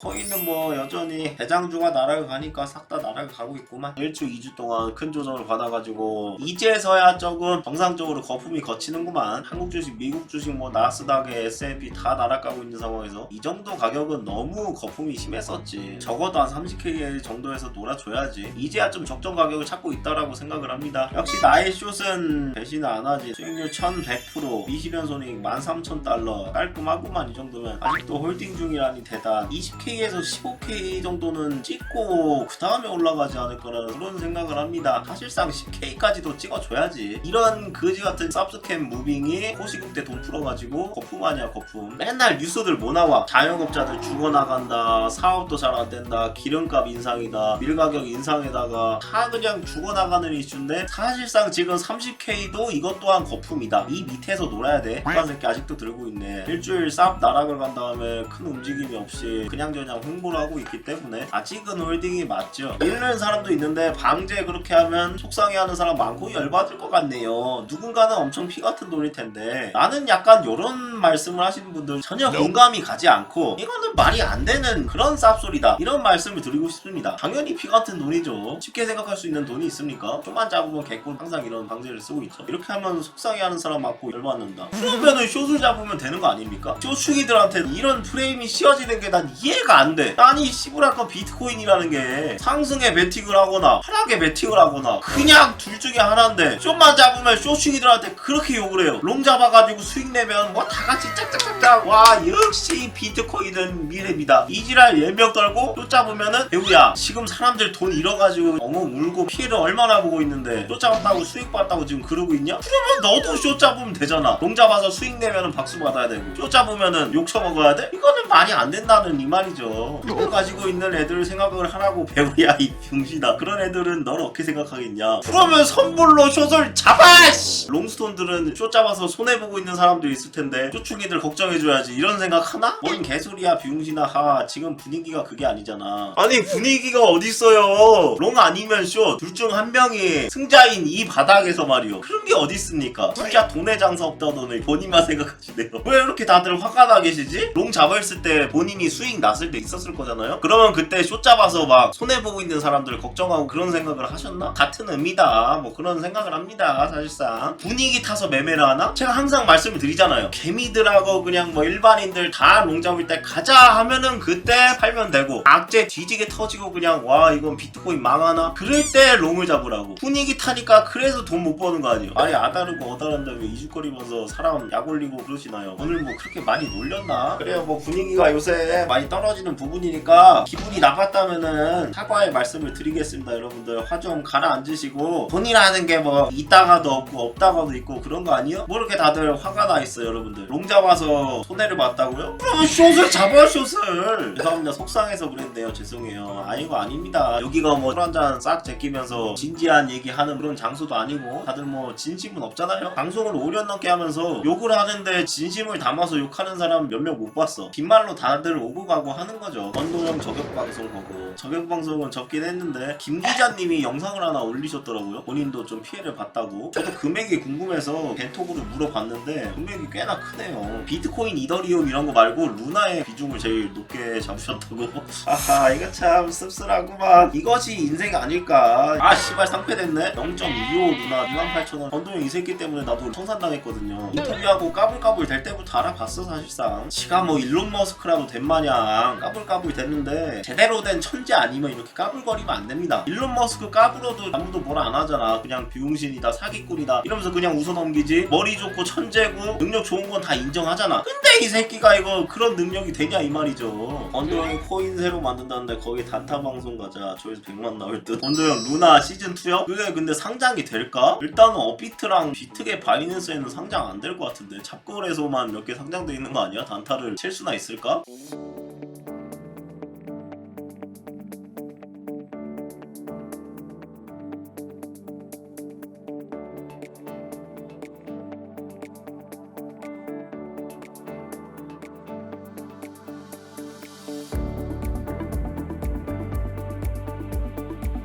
코인은 뭐 여전히 대장주가 날아가니까 싹 다 날아가고 있구만. 1주 2주 동안 큰 조정을 받아가지고 이제서야 조금 정상적으로 거품이 거치는구만. 한국 주식 미국 주식 뭐 나스닥에 S&P 다 날아가고 있는 상황에서 이 정도 가격은 너무 거품이 심했었지. 적어도 한 30K 정도에서 놀아줘야지. 이제야 좀 적정 가격을 찾고 있다라고 생각을 합니다. 역시 나의 숏은 배신을 안 하지. 수익률 1100% 미실현 손익 13,000달러. 깔끔하구만 이 정도면. 아직도 홀딩 중이라니 대단. 20K 에서 15K 정도는 찍고 그 다음에 올라가지 않을까라는 그런 생각을 합니다. 사실상 10K까지도 찍어줘야지. 이런 거지 같은 쌉스캠 무빙이 코시국 때돈 풀어가지고 거품 아니야 거품. 맨날 뉴스들 뭐 나와? 자영업자들 죽어나간다 사업도 잘 안 된다 기름값 인상이다 밀가격 인상에다가 다 그냥 죽어나가는 이슈인데 사실상 지금 30K도 이것 또한 거품이다. 이 밑에서 놀아야 돼. 오빠 새끼 아직도 들고 있네. 일주일 쌉 나락을 간 다음에 큰 움직임이 없이 그냥 저냥 홍보를 하고 있기 때문에. 아직은 홀딩이 맞죠. 잃는 사람도 있는데 방제 그렇게 하면 속상해하는 사람 많고 열받을 것 같네요. 누군가는 엄청 피 같은 돈일 텐데. 나는 약간 이런 말씀을 하시는 분들 전혀 공감이 가지 않고 이거는 말이 안 되는 그런 쌉소리다. 이런 말씀을 드리고 싶습니다. 당연히 피 같은 돈이죠. 쉽게 생각할 수 있는 돈이 있습니까? 좀만 잡으면 개꿀. 항상 이런 방제를 쓰고 있죠. 이렇게 하면 속상해하는 사람 많고 열받는다. 그러면은 숏을 잡으면 되는 거 아닙니까? 쇼축이들한테 이런 프레임이 씌워지는 게 난 이해가 안 돼. 아니 시부라건 비트코인이라는 게 상승에 베팅을 하거나 하락에 베팅을 하거나 그냥 둘 중에 하나인데 쇼만 잡으면 쇼축이들한테 그렇게 욕을 해요. 롱 잡아가지고 수익 내면 뭐 다 같이 짝짝짝짝. 와 역시 비트코인은 미래입니다. 이지랄 예명 떨고 쇼 잡으면은 배우야. 지금 사람들 돈 잃어가지고 엉엉 울고 피해를 얼마나 보고 있는데 쇼 잡았다고 수익 봤다고 지금 그러고 있냐? 그러면 너도 쇼 잡으면 되잖아. 롱 잡아서 수익 내면은 박수 받아야 되고 쇼 잡으면은 욕 처먹어야 돼? 이거는 말이 안 된다는 이 말이죠. 그거 가지고 있는 애들 생각을 하라고 배우야 이 병신아. 그런 애들은 널 어떻게 생각하겠냐. 그러면 선물로 숏을 잡아 씨! 롱스톤들은 쇼 잡아서 손해보고 있는 사람도 있을 텐데 쇼충이들 걱정해줘야지. 이런 생각 하나? 뭔 개소리야 비용신아. 하 지금 분위기가 그게 아니잖아. 아니 분위기가 어딨어요? 롱 아니면 쇼둘중 한 명이 승자인 이 바닥에서 말이요. 그런 게 어딨습니까? 진짜 돈의 장사 없다더니 본인만 생각하시네요. 왜 이렇게 다들 화가 나 계시지? 롱 잡았을 때 본인이 수익 났을 때 있었을 거잖아요 그러면 그때 쇼 잡아서 막 손해보고 있는 사람들 걱정하고 그런 생각을 하셨나? 같은 의미다 뭐 그런 생각을 합니다 사실상 분위기 타서 매매를 하나? 제가 항상 말씀을 드리잖아요 개미들하고 그냥 뭐 일반인들 다롱 잡을 때 가자 하면은 그때 팔면 되고 악재 뒤지게 터지고 그냥 와 이건 비트코인 망하나? 그럴 때 롱을 잡으라고 분위기 타니까 그래서 돈 못 버는 거 아니에요 아니 아다르고 어다른다며 이죽거리면서 사람 약 올리고 그러시나요 오늘 뭐 그렇게 많이 놀렸나? 그래요 뭐 분위기 가 요새 많이 떨어지는 부분이니까 기분이 나빴다면은 사과의 말씀을 드리겠습니다 여러분들. 화 좀 가라앉으시고 돈이라는 게 뭐 있다가도 없고 없다가도 있고 그런 거 아니에요? 뭐 이렇게 다들 화가 나 있어요 여러분들. 롱 잡아서 손해를 봤다고요? 그러면 숏을 잡아요 숏을 죄송합니다. 속상해서 그랬네요. 죄송해요. 아니고 아닙니다. 여기가 뭐 술 한잔 싹 제끼면서 진지한 얘기하는 그런 장소도 아니고 다들 뭐 진심은 없잖아요. 방송을 5년 넘게 하면서 욕을 하는데 진심을 담아서 욕하는 사람 몇 명 못 봤어. 빈말 로 다들 오고 가고 하는 거죠. 원도형 저격 방송 보고. 저격 방송은 접긴 했는데 김 기자님이 영상을 하나 올리셨더라고요. 본인도 좀 피해를 봤다고. 저도 금액이 궁금해서 벤톡으로 물어봤는데 금액이 꽤나 크네요. 비트코인 이더리움 이런 거 말고 루나의 비중을 제일 높게 잡으셨다고. 아하 이거 참 씁쓸하구만. 이것이 인생 아닐까. 아 씨발 상패됐네. 0.25 루나 28,000원. 건도형 이 새끼 때문에 나도 청산당했거든요. 인터뷰하고 까불까불 될 때부터 알아봤어 사실상. 지가 뭐 일론 머스 크라도 된 마냥 까불까불 됐는데 제대로 된 천재 아니면 이렇게 까불거리면 안 됩니다. 일론 머스크 까불어도 아무도 뭐라 안 하잖아. 그냥 비용신이다 사기꾼이다 이러면서 그냥 웃어 넘기지. 머리 좋고 천재고 능력 좋은 건 다 인정하잖아. 근데 이 새끼가 이거 그런 능력이 되냐 이 말이죠. 건도형이 코인 새로 만든다는데 거기 단타 방송 가자. 조회수 100만 나올 듯. 건도형 루나 시즌 2요? 그게 근데 상장이 될까? 일단은 업비트랑 비트계 바이낸스에는 상장 안 될 것 같은데 잡거래소만 몇 개 상장돼 있는 거 아니야? 단타를 칠 수나 있을까?